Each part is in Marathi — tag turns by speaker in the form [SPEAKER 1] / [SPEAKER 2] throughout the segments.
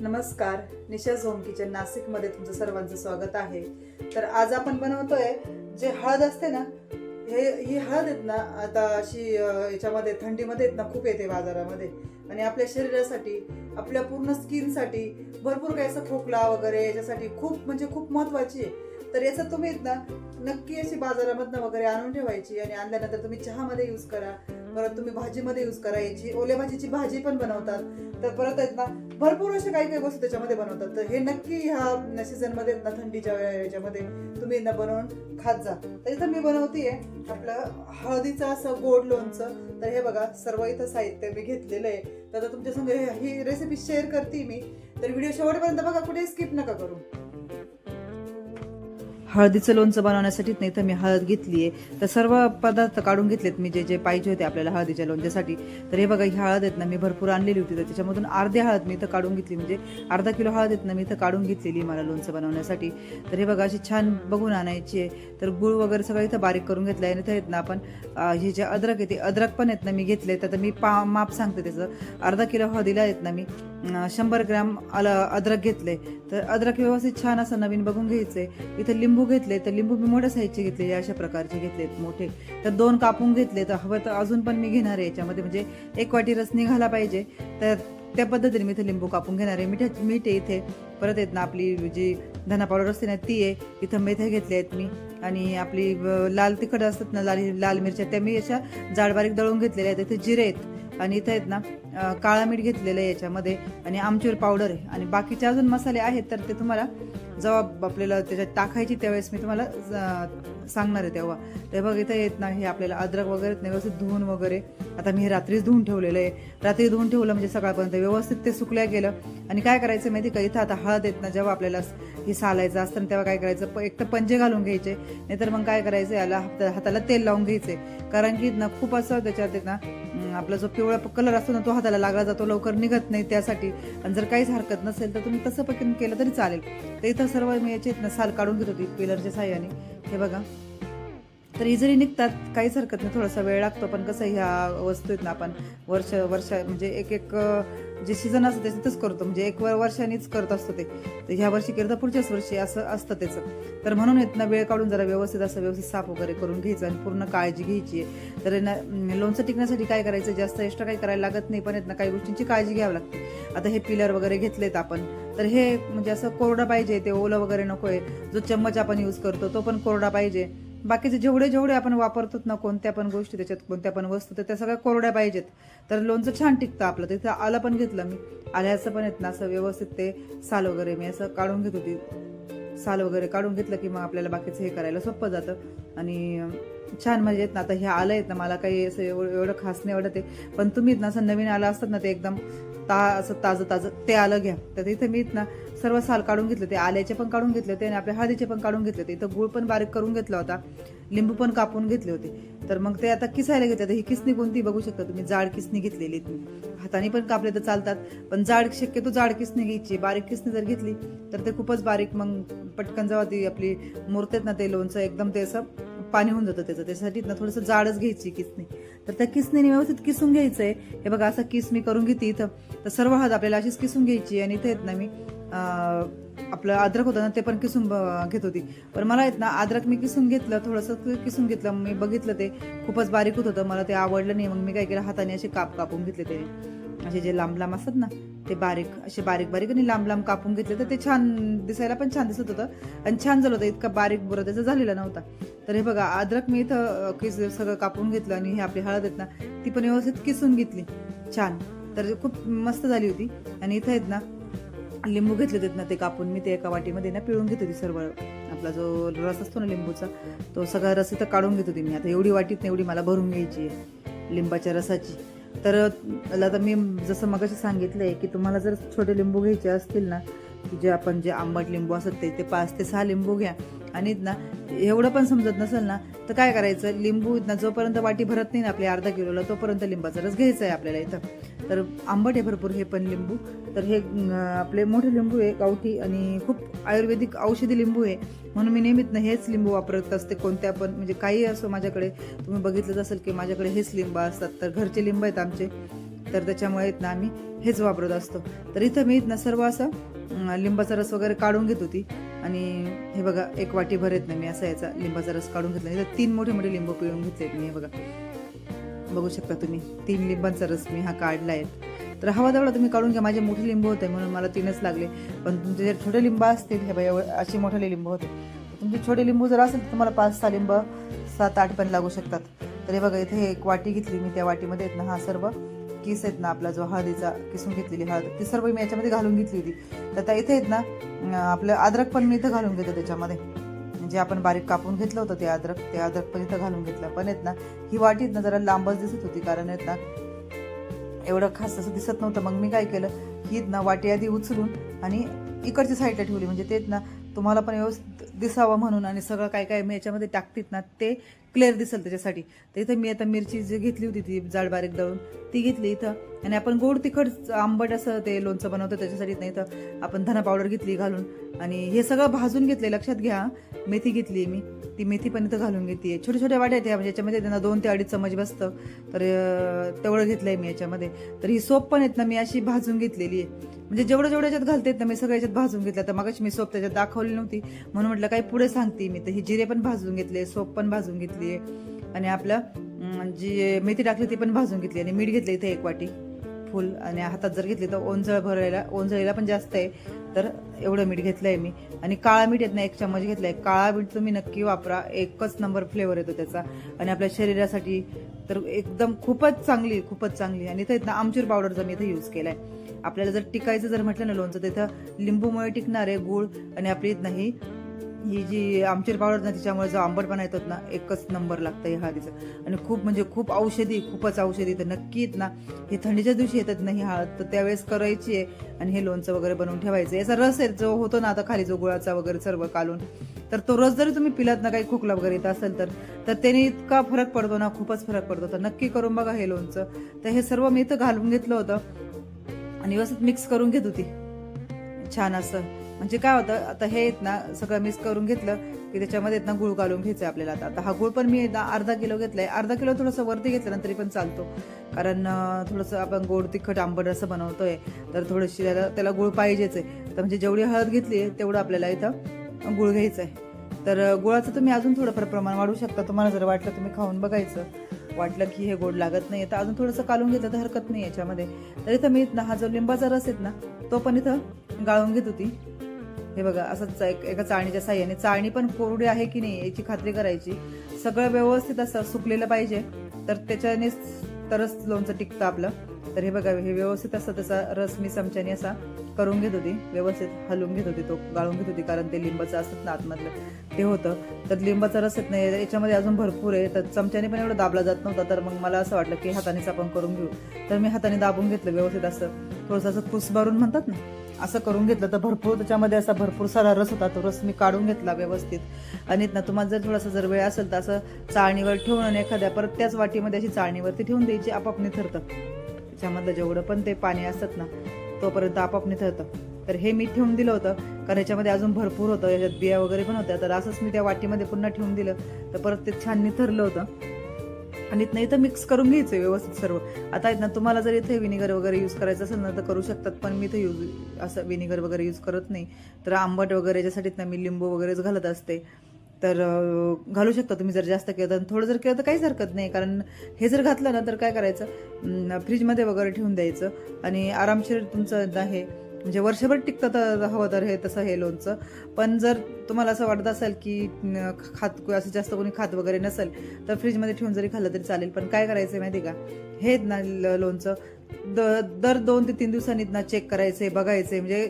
[SPEAKER 1] नमस्कार निशा होम किचन नाशिकमध्ये तुमचं सर्वांचं स्वागत आहे. तर आज आपण बनवतोय जे हळद असते ना हे ही हळद आहेत ना आता अशी याच्यामध्ये थंडीमध्ये आहेत ना खूप येते बाजारामध्ये. आणि आपल्या शरीरासाठी आपल्या पूर्ण स्किनसाठी भरपूर काही असं खोकला वगैरे याच्यासाठी खूप म्हणजे खूप महत्वाची आहे. तर याचं तुम्ही ना नक्की अशी बाजारामधनं वगैरे आणून ठेवायची आणि आणल्यानंतर तुम्ही चहामध्ये यूज करा. परत तुम्ही भाजीमध्ये यूज करा याची ओल्या भाजीची भाजी पण बनवतात. तर परत आहेत ना भरपूर असे काही काही वस्तू त्याच्यामध्ये बनवतात. तर हे नक्की ह्या सीझनमध्ये ना थंडीच्या वेळे- याच्यामध्ये तुम्ही ना बनवून खात जा. तर इथं मी बनवते आपलं हळदीचं असं गोड लोणचं. तर हे बघा सर्व इथं साहित्य मी घेतलेलं आहे. तर आता तुमच्या संग ही रेसिपी शेअर करते मी. तर व्हिडिओ शेवटपर्यंत बघा कुठे स्किप नका करू. हळदीचं लोणचं बनवण्यासाठीच नाही तर मी हळद घेतली आहे तर सर्व पदार्थ काढून घेतलेत मी जे जे पाहिजे होते आपल्याला हळदीच्या लोणच्यासाठी. तर हे बघा ही हळद आहेत ना मी भरपूर आणलेली होती. तर त्याच्यामधून अर्धी हळद मी इथं काढून घेतली. म्हणजे अर्धा किलो हळद आहेत ना मी इथं काढून घेतलेली मला लोणचं बनवण्यासाठी. तर हे बघा अशी छान बघून आणायची आहे. तर गुळ वगैरे सगळं इथं बारीक करून घेतलं आहे आणि इथं आहेत ना आपण हे जे अद्रक आहे ते अद्रक पण आहेत ना मी घेतले तर मी पा माप सांगते त्याचं. अर्धा किलो हळदीला आहेत ना मी शंभर ग्रॅम अल अद्रक घेतले तर अद्रक व्यवस्थित छान असं नवीन बघून घ्यायचे इथं लिंबू घेतले तर लिंबू मी मोठ्या साईजचे घेतलेले अशा प्रकारचे घेतलेत मोठे. तर दोन कापून घेतले तर हवं तर अजून पण मी घेणार आहे याच्यामध्ये. म्हणजे एक वाटी रस निघाला पाहिजे. तर त्या पद्धतीने मी इथे लिंबू कापून घेणार आहे. मिठा मीठ आहे इथे. परत येत ना आपली जी धना पावडर असते ना ती आहे. इथं मेथ्या घेतल्या आहेत मी. आणि आपली लाल तिखट असतात ना लाल लाल मिरच्या त्या मी अशा जाड बारीक दळून घेतलेल्या आहेत. इथे जिरे आहेत. आणि इथं आहेत ना काळा मीठ घेतलेलं आहे याच्यामध्ये आणि आमचूर पावडर आहे. आणि बाकीचे अजून मसाले आहेत तर ते तुम्हाला जेव्हा आपल्याला त्याच्यात टाकायची त्यावेळेस मी तुम्हाला सांगणार आहे तेव्हा. ते बघ इथं येत नाही आपल्याला अद्रक वगैरे येत नाही व्यवस्थित धुवून वगैरे. आता मी हे रात्रीच धुवून ठेवलेलं आहे. रात्री धुवून ठेवलं म्हणजे सकाळपर्यंत व्यवस्थित ते सुकल्या गेलं. आणि काय करायचं माहिती का? इथं आता हळद येत ना जेव्हा आपल्याला हे सालायचं असतं तेव्हा काय करायचं? प- एक तर पंजे घालून घ्यायचे. नाहीतर मग काय करायचं? याला हाताला तेल लावून घ्यायचे. कारण की ना खूप असं त्याच्यात आहे ना आपला जो पिवळा कलर असतो ना तो हाताला लागला जातो लवकर निघत नाही त्यासाठी. आणि जर काहीच हरकत नसेल तर तुम्ही तसं पटकन केलं तरी चालेल. तर इथं सर्व मी याचे आहेत ना साल काढून घेत होती पिलरच्या साह्याने. हे बघा. तर इझिली निघतात काहीच हरकत नाही. थोडासा वेळ लागतो पण कसं ह्या वस्तू आहेत ना आपण वर्ष वर्ष म्हणजे एक एक जे सीझन असतं त्याच्यातच करतो. म्हणजे एक वर- करत असतो ते. तर ह्या वर्षी केलं तर पुढच्याच वर्षी असं असतं त्याचं. तर म्हणून येत ना वेळ काढून जरा व्यवस्थित असं व्यवस्थित साफ वगैरे करून घ्यायचं आणि पूर्ण काळजी घ्यायची आहे. तर ना लोणचं टिकण्यासाठी काय करायचं? जास्त एक्स्ट्रा काही करायला लागत नाही पण येत ना काही गोष्टींची काळजी घ्यावी लागते. आता हे पिलर वगैरे घेतलेत आपण. तर हे म्हणजे असं कोरडं पाहिजे ते ओलं वगैरे नको आहे जो चम्मच आपण यूज करतो तो पण कोरडा पाहिजे. बाकीचे जेवढे जेवढे आपण वापरतो ना कोणत्या पण गोष्टी त्याच्यात कोणत्या पण वस्तू तर त्या सगळ्या कोरड्या पाहिजेत. तर लोणचं छान टिकतं आपलं. तिथं आलं पण घेतलं मी. आल्याचं पण येत ना असं व्यवस्थित ते साल वगैरे मी असं काढून घेत होती. साल वगैरे काढून घेतलं की मग आपल्याला बाकीचं हे करायला सोपं जातं. आणि छान म्हणजे येत ना. आता हे आलं आहेत ना मला काही असं एवढं एवढं खास नाही एवढं ते पण तुम्ही ना असं नवीन आलं असतात ना ते एकदम ता असं ताजं ताजं ते आलं घ्या. तर इथं मी ना सर्व साल काढून घेतले ते आल्याचे पण काढून घेतले होते आणि आपल्या हळदीचे पण काढून घेतले होते. इथं गुळ पण बारीक करून घेतला होता. लिंबू पण कापून घेतले होते. तर मग ते आता किसायला घेतले तर ही किसणी कोणती बघू शकता तुम्ही? जाड किसणी घेतलेली. तुम्ही हाताने पण कापले तर चालतात. पण जाड शक्यतो जाड किसणी घ्यायची. बारीक किसणी जर घेतली तर ते खूपच बारीक मग पटकन जेव्हा ती आपली मुरतेत ना ते लोणचं एकदम ते असं पाणी होऊन जातं त्याचं. त्यासाठी ना थोडंसं जाडच घ्यायची किसणी. तर त्या किसणीने व्यवस्थित किसून घ्यायचंय. हे बघा असं किस मी करून घेते इथं. तर सर्व हात आपल्याला अशीच किसून घ्यायची आणि इथे आहेत ना मी आपलं अद्रक होतं ना ते पण किसून ब- घेत होती. पण मला येत ना अद्रक मी किसून घेतलं थोडंसं किसून घेतलं मी बघितलं ते. खूपच बारीक होत होतं मला ते आवडलं नाही. मग मी काय केलं हाताने असे काप कापून घेतले ते. असे जे लांब लांब असतात ना ते बारीक असे बारीक बारीक आणि लांब लांब कापून घेतले तर ते छान दिसायला पण छान दिसत होतं. आणि छान झालं होतं इतका बारीक बुरा त्याचा झालेला नव्हता. तर हे बघा अद्रक मी इथं किस सगळं कापून घेतलं आणि हे आपली हळद आहेत ना ती पण व्यवस्थित किसून घेतली. छान. तर खूप मस्त झाली होती. आणि इथं आहेत ना लिंबू घेतले होते ना ते कापून मी ते एका वाटीमध्ये ना पिळून घेत होती सर्व. आपला जो रस असतो ना लिंबूचा तो सगळा रस इथं काढून घेत होती मी. आता एवढी वाटीत ना एवढी मला भरून घ्यायची आहे लिंबाच्या रसाची. तर आता मी जसं मगाशी आहे की तुम्हाला जर छोटे लिंबू घ्यायचे असतील ना जे आपण जे आंबट लिंबू असत ते ते पाच ते सहा लिंबू घ्या. आणि ना एवढं पण समजत नसेल ना तर काय करायचं? लिंबू ना जोपर्यंत वाटी भरत नाही ना आपल्या अर्धा किलोला तोपर्यंत लिंबाचा रस घ्यायचा आहे आपल्याला इथं. तर आंबट आहे भरपूर हे पण लिंबू. तर हे आपले मोठे लिंबू आहे गावठी आणि खूप आयुर्वेदिक औषधी लिंबू आहे. म्हणून मी नेहमीत हेच लिंबू वापरत असते कोणत्या पण म्हणजे काही असो माझ्याकडे. तुम्ही बघितलंच असेल की माझ्याकडे हेच लिंब असतात. तर घरचे लिंब आहेत आमचे. तर त्याच्यामुळे इथनं ना आम्ही हेच वापरत असतो. तर इथं मी इथनं सर्व असं लिंबाचा रस वगैरे काढून घेत होती. आणि हे बघा एक वाटी भरत नाही मी असा याचा लिंबाचा रस काढून घेतला. इथं तीन मोठे मोठे लिंबू पिळून घेतलेत मी हे बघा. बघू शकता तुम्ही तीन लिंबांचा रस मी हा काढला आहे. तर हवा तेवढा तुम्ही काढून घ्या. माझे मोठे लिंबू होते म्हणून मला तीनच लागले. पण तुमचे जर छोटे लिंब असतील हे बघा असे मोठे लिंबू होते. तुमचे छोटे लिंबू जर असेल तर तुम्हाला पाच सहा लिंब सात आठ पण लागू शकतात. तर हे बघा इथे एक वाटी घेतली मी त्या वाटीमध्ये येत ना हा सर्व. किस आहेत ना आपला जो हळदीचा किसून घेतलेली हळद ती सर्व मी याच्यामध्ये घालून घेतली होती. तर आता इथे आहेत ना आपलं अद्रक पण मी इथं घालून घेतो त्याच्यामध्ये. जे आपण बारीक कापून घेतलं होतं ते अद्रक ते अद्रक पण इथं घालून घेतलं. पण आहेत ना ही वाटी आहेत ना जरा लांबच दिसत होती कारण आहेत ना एवढं खास असं दिसत नव्हतं. मग मी काय केलं ही ना वाटी आधी उचलून आणि इकडच्या साईडला ठेवली. म्हणजे तेच ना तुम्हाला पण व्यवस्थित दिसावं म्हणून आणि सगळं काय काय मी याच्यामध्ये टाकतीत ना ते क्लिअर दिसेल त्याच्यासाठी. तर इथं मी आता मिरची जी घेतली होती ती जाड बारीक दळून ती घेतली इथं. आणि आपण गोड तिखट आंबट असं ते लोणचं बनवतो त्याच्यासाठी नाही तर आपण धना पावडर घेतली घालून. आणि हे सगळं भाजून घेतले लक्षात घ्या. मेथी घेतली मी. ती मेथी पण इथं घालून घेते छोट्या छोट्या वाट्या म्हणजे याच्यामध्ये त्यांना दोन ते अडीच चमच बसतं. तर तेवढं घेतलं आहे मी याच्यामध्ये. तर ही सोप पण आहेत ना मी अशी भाजून घेतलेली आहे म्हणजे जेवढं जेवढं याच्यात घालते ना मी सगळ्या याच्यात भाजून घेतलं. तर मगाशी मी सोप त्याच्यात दाखवली नव्हती. म्हणून म्हटलं काही पुढे सांगते मी. तर ही जिरे पण भाजून घेतले सोप पण भाजून घेतली. आणि आपलं जी मेथी टाकली ती पण भाजून घेतली आणि मीठ घेतलं इथे एक वाटी फुल. आणि हातात जर घेतली तर ओंजळ भरायला ओंजळीला पण जास्त आहे. तर एवढं मीठ घेतलंय मी. आणि काळा मीठ येत ना एक चम्मच घेतलाय. काळा मीठ तुम्ही नक्की वापरा. एकच नंबर फ्लेवर येतो त्याचा. आणि आपल्या शरीरासाठी तर एकदम खूपच चांगली खूपच चांगली. आणि इथं ना आमचूर पावडरचा मी इथं यूज केलाय. आपल्याला जर टिकायचं जर म्हटलं ना लोणचं तिथं लिंबूमुळे टिकणार आहे गुळ आणि आपली इथं ही ही जी आमचीर पावडर ना तिच्यामुळे जो आंबटपणा येतात ना एकच नंबर लागतं या हळदीचा आणि खूप म्हणजे खूप औषधी खूपच औषधी तर नक्कीच ना हे थंडीच्या दिवशी येतात ना ही हळद तर त्यावेळेस करायची आहे. आणि हे लोणचं वगैरे बनवून ठेवायचं याचा रस आहे जो होतो ना आता खाली जो गुळाचा वगैरे सर्व कालून तर तो रस जरी तुम्ही पिलात ना काही खोकला वगैरे येत असेल तर तर त्याने इतका फरक पडतो ना खूपच फरक पडतो. तर नक्की करून बघा हे लोणचं. तर हे सर्व मी इथं घालून घेतलं होतं. आणि व्यवस्थित मिक्स करून घेत होती. छान असं. म्हणजे काय होतं आता हे आहेत ना सगळं मिक्स करून घेतलं की त्याच्यामध्ये येत ना गुळ घालून घ्यायचं आपल्याला आता. आता हा गुळ पण मी अर्धा किलो घेतलाय. अर्धा किलो थोडंसं वरती घेतलं ना तरी पण चालतो. कारण थोडंसं आपण गोड तिखट आंबट असं बनवतोय तर थोडीशी त्याला त्याला गुळ पाहिजेच आहे. तर म्हणजे जेवढी हळद घेतली आहे तेवढं आपल्याला इथं गुळ घ्यायचं आहे तर गुळाचं तुम्ही अजून थोडंफार प्रमाण वाढवू शकता. तुम्हाला जर वाटलं तुम्ही खाऊन बघायचं. वाटलं की हे गोड लागत नाही तर अजून थोडंसं कालून घेतलं तर हरकत नाही याच्यामध्ये. तर इथं मी ना हा जो लिंबाचा रस आहेत ना तो पण इथं गाळून घेत होती. हे बघा असंच एक- एका चाळणीच्या साह्याने. चाळणी पण कोरडी आहे की नाही याची खात्री करायची. सगळं व्यवस्थित असं सुकलेलं पाहिजे. तर त्याच्याने तरच लोणचं टिकतं आपलं. तर हे बघा हे व्यवस्थित असं तसा रस मी चमच्याने असा करून घेत होती. व्यवस्थित हलवून घेत होती तो गाळून घेत होती कारण ते लिंबाचं असत ना आतमधलं ते होतं. तर लिंबाचा रस येत नाही याच्यामध्ये अजून भरपूर आहे. तर चमच्याने पण एवढं दाबला जात नव्हता तर मग मला असं वाटलं की हातानेच आपण करून घेऊ. तर मी हाताने दाबून घेतलं व्यवस्थित असं. थोडंसं असं कुस भरून म्हणतात ना असं करून घेतलं तर भरपूर त्याच्यामध्ये असा भरपूर सारा रस होता. तो रस मी काढून घेतला व्यवस्थित. आणि ना तुम्हाला जर थोडासा जर वेळ असेल तर असं चाळणीवर ठेवून आणि एखाद्या परत त्याच वाटीमध्ये अशी चाळणीवरती ठेवून द्यायची आपाप निथरतं त्याच्यामधलं जेवढं पण ते पाणी असतात ना तोपर्यंत आपाप निथरतं तर हे मी ठेवून दिलं होतं कारण याच्यामध्ये अजून भरपूर होतं. याच्यात बिया वगैरे पण होत्या. तर असंच मी त्या वाटीमध्ये पुन्हा ठेवून दिलं. तर परत ते छान निथरलं होतं. आणि इथनं इथं मिक्स करून घ्यायचं व्यवस्थित सर्व. आता आहेत ना तुम्हाला जर इथे विनेगर वगैरे यूज करायचं असेल ना तर करू शकतात पण मी इथं यूज असं विनेगर वगैरे यूज करत नाही. तर आंबट वगैरे याच्यासाठी ना मी लिंबू वगैरेच घालत असते तर घालू शकता तुम्ही जर जास्त केलं तर. थोडं जर केलं तर काहीच हरकत नाही कारण हे जर घातलं ना तर काय करायचं? फ्रीजमध्ये वगैरे ठेवून द्यायचं. आणि आरामशीर तुमचं हे म्हणजे वर्षभर टिकतं हवं तर हे तसं हे लोणचं. पण जर तुम्हाला असं वाटत असेल की खात असं जास्त कोणी खात वगैरे नसेल तर फ्रीजमध्ये ठेवून जरी खाल्लं तरी चालेल. पण काय करायचं माहिती का? हे ना ल- लोणचं. द दर दोन ते तीन दिवसांनी ना चेक करायचे बघायचे म्हणजे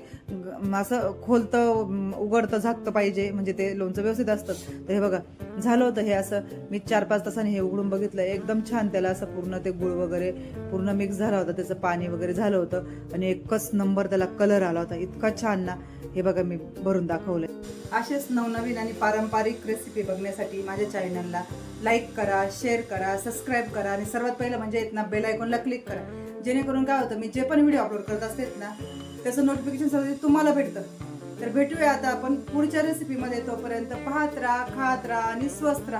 [SPEAKER 1] असं खोलतं उघडतं झाकतं पाहिजे. म्हणजे ते लोणचं व्यवस्थित असतं. तर हे बघा झालं होतं हे असं. मी चार पाच तासांनी हे उघडून बघितलं. एकदम छान त्याला असं पूर्ण ते गुळ वगैरे पूर्ण मिक्स झाला होता. त्याचं पाणी वगैरे झालं होतं. आणि एकच नंबर त्याला कलर आला होता. इतका छान ना. हे बघा मी भरून दाखवलंय. असेच नवनवीन आणि पारंपरिक रेसिपी बघण्यासाठी माझ्या चॅनलला लाईक करा शेअर करा सबस्क्राईब करा. आणि सर्वात पहिलं म्हणजे येत बेल आयकॉनला क्लिक करा. जेणेकरून काय होतं मी जे पण व्हिडिओ अपलोड करत असतेत ना त्याचं नोटिफिकेशन सर्व तुम्हाला भेटतं. तर भेटूया आता आपण पुढच्या रेसिपीमध्ये तोपर्यंत पाहत राहा खात राहा आणि स्वस्त राहा.